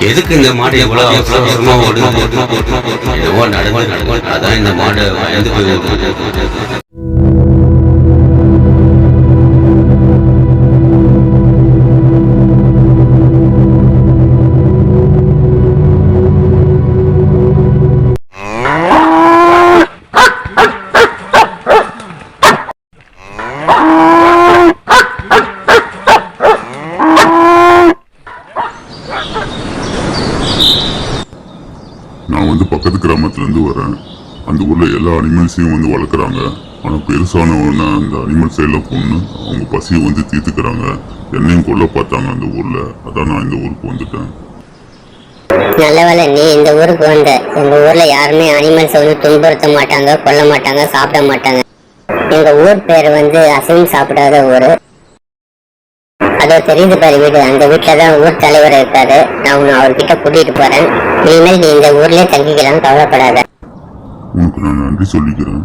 எதுக்கு இந்த மாடு எவ்வளவு அவசர அவசரமா ஓடுது எவ்வளோ நடந்து நடந்து அதான் இந்த மாடு பயந்து போய் Ah! நான் வந்து பக்கத்து கிராமத்துலேருந்து வரேன். அந்த ஊரில் எல்லா அனிமல்ஸையும் வந்து வளர்க்குறாங்க. ஆனால் பெருசான அந்த அனிமல்ஸ் எல்லாம் பொண்ணு அவங்க பசியை வந்து தீர்த்துக்கிறாங்க. என்னையும் கொல்ல பார்த்தாங்க அந்த ஊரில். அதான் நான் இந்த ஊருக்கு வந்துட்டேன். நல்ல வேலை நீ இந்த ஊருக்கு வந்த. எங்க ஊர்ல யாருமே அனிமல்ஸ் வந்து துன்புறுத்த மாட்டாங்க கொல்ல மாட்டாங்க சாப்பிட மாட்டாங்க. எங்க ஊர் பேர் வந்து அசையும் சாப்பிடாத ஊரு. அதோ தெரிஞ்சு பாரு வீடு. அந்த வீட்டில் தான் ஊர் தலைவர் இருக்காரு. நான் உன்னை அவர்கிட்ட கூட்டிட்டு போறேன். இனிமேல் நீ இந்த ஊர்லயே தங்கிக்கலாம் கவலைப்படாத. உனக்கு நான் நன்றி சொல்லிக்கிறேன்.